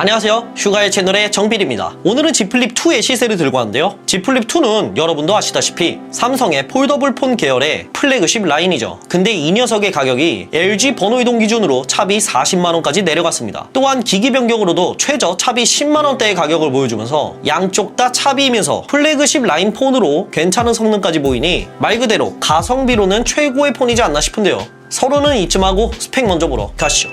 안녕하세요. 휴가의 채널의 정필입니다. 오늘은 Z 플립2의 시세를 들고 왔는데요. Z 플립2는 여러분도 아시다시피 삼성의 폴더블 폰 계열의 플래그십 라인이죠. 근데 이 녀석의 가격이 LG 번호 이동 기준으로 차비 40만원까지 내려갔습니다. 또한 기기 변경으로도 최저 차비 10만원대의 가격을 보여주면서 양쪽 다 차비이면서 플래그십 라인 폰으로 괜찮은 성능까지 보이니 말 그대로 가성비로는 최고의 폰이지 않나 싶은데요. 서로는 이쯤 하고 스펙 먼저 보러 가시죠.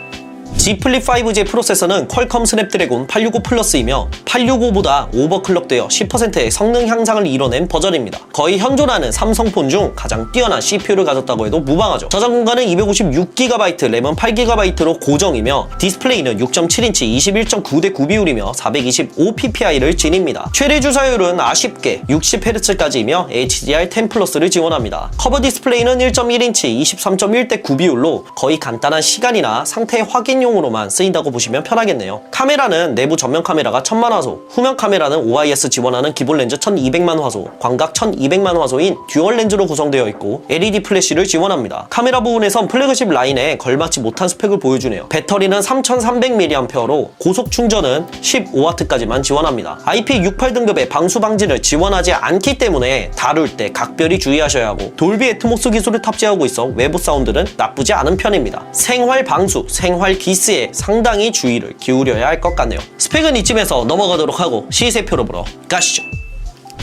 Z 플립 5J 프로세서는 퀄컴 스냅드래곤 865 플러스이며 865보다 오버클럭되어 10%의 성능 향상을 이뤄낸 버전입니다. 거의 현존하는 삼성폰 중 가장 뛰어난 CPU를 가졌다고 해도 무방하죠. 저장 공간은 256GB, 램은 8GB로 고정이며 디스플레이는 6.7인치 21.9대 9 비율이며 425ppi를 지닙니다. 최대 주사율은 아쉽게 60Hz까지이며 HDR10 플러스를 지원합니다. 커버 디스플레이는 1.1인치 23.1대 9 비율로 거의 간단한 시간이나 상태 확인 용으로만 쓰인다고 보시면 편하겠네요. 카메라는 내부 전면 카메라가 1000만 화소, 후면 카메라는 OIS 지원하는 기본 렌즈 1200만 화소, 광각 1200만 화소인 듀얼 렌즈로 구성되어 있고 LED 플래시를 지원합니다. 카메라 부분에선 플래그십 라인에 걸맞지 못한 스펙을 보여주네요. 배터리는 3300mAh로 고속 충전은 15W까지만 지원합니다. IP68 등급의 방수 방지를 지원하지 않기 때문에 다룰 때 각별히 주의하셔야 하고 돌비 애트모스 기술을 탑재하고 있어 외부 사운드는 나쁘지 않은 편입니다. 생활 방수, 생활 기 스에 상당히 주의를 기울여야 할 것 같네요. 스펙은 이쯤에서 넘어가도록 하고 시세표로 보러 가시죠.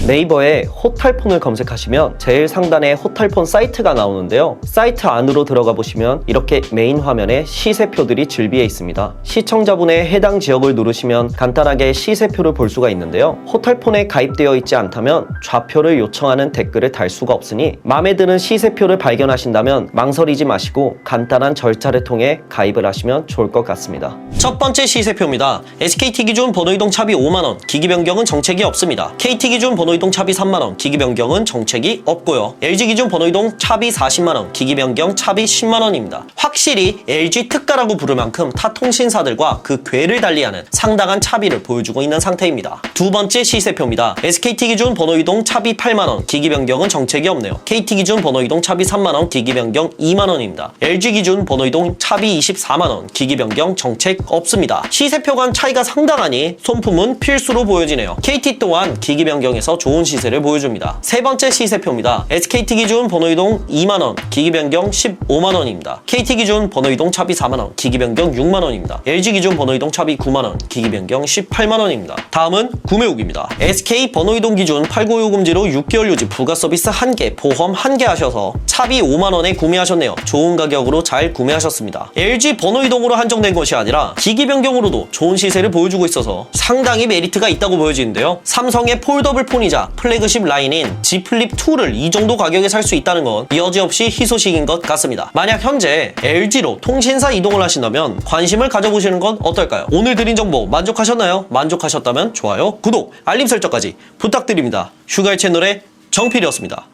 네이버에 호탈폰을 검색하시면 제일 상단에 호탈폰 사이트가 나오는데요. 사이트 안으로 들어가 보시면 이렇게 메인 화면에 시세표들이 즐비해 있습니다. 시청자분의 해당 지역을 누르시면 간단하게 시세표를 볼 수가 있는데요. 호탈폰에 가입되어 있지 않다면 좌표를 요청하는 댓글을 달 수가 없으니 마음에 드는 시세표를 발견하신다면 망설이지 마시고 간단한 절차를 통해 가입을 하시면 좋을 것 같습니다. 첫 번째 시세표입니다. SKT 기준 번호 이동 차비 5만원, 기기 변경은 정책이 없습니다. KT 기준 번호 이동 차비 3만원, 기기 변경은 정책이 없고요. LG 기준 번호 이동 차비 40만원, 기기 변경 차비 10만원입니다. 확실히 LG 특가라고 부를 만큼 타 통신사들과 그 궤를 달리하는 상당한 차비를 보여주고 있는 상태입니다. 두 번째 시세표입니다. SKT 기준 번호 이동 차비 8만원, 기기 변경은 정책이 없네요. KT 기준 번호 이동 차비 3만원, 기기 변경 2만원입니다. LG 기준 번호 이동 차비 24만원, 기기 변경 정책 없습니다. 시세표 간 차이가 상당하니 손품은 필수로 보여지네요. KT 또한 기기 변경에서 좋은 시세를 보여줍니다. 세 번째 시세표입니다. SKT 기준 번호 이동 2만원, 기기 변경 15만원입니다. KT 기준 번호 이동 차비 4만원, 기기 변경 6만원입니다. LG 기준 번호 이동 차비 9만원, 기기 변경 18만원입니다. 다음은 구매 후기입니다. SK 번호 이동 기준 89요금제로 6개월 유지 부가 서비스 1개, 보험 1개 하셔서 차비 5만원에 구매하셨네요. 좋은 가격으로 잘 구매하셨습니다. LG 번호 이동으로 한정된 것이 아니라 기기 변경으로도 좋은 시세를 보여주고 있어서 상당히 메리트가 있다고 보여지는데요. 삼성의 폴더블 폰이 자 플래그십 라인인 Z 플립 2를 이 정도 가격에 살 수 있다는 건 여지없이 희소식인 것 같습니다. 만약 현재 LG로 통신사 이동을 하신다면 관심을 가져보시는 건 어떨까요? 오늘 드린 정보 만족하셨나요? 만족하셨다면 좋아요, 구독, 알림 설정까지 부탁드립니다. 휴가의 채널의 정필이었습니다.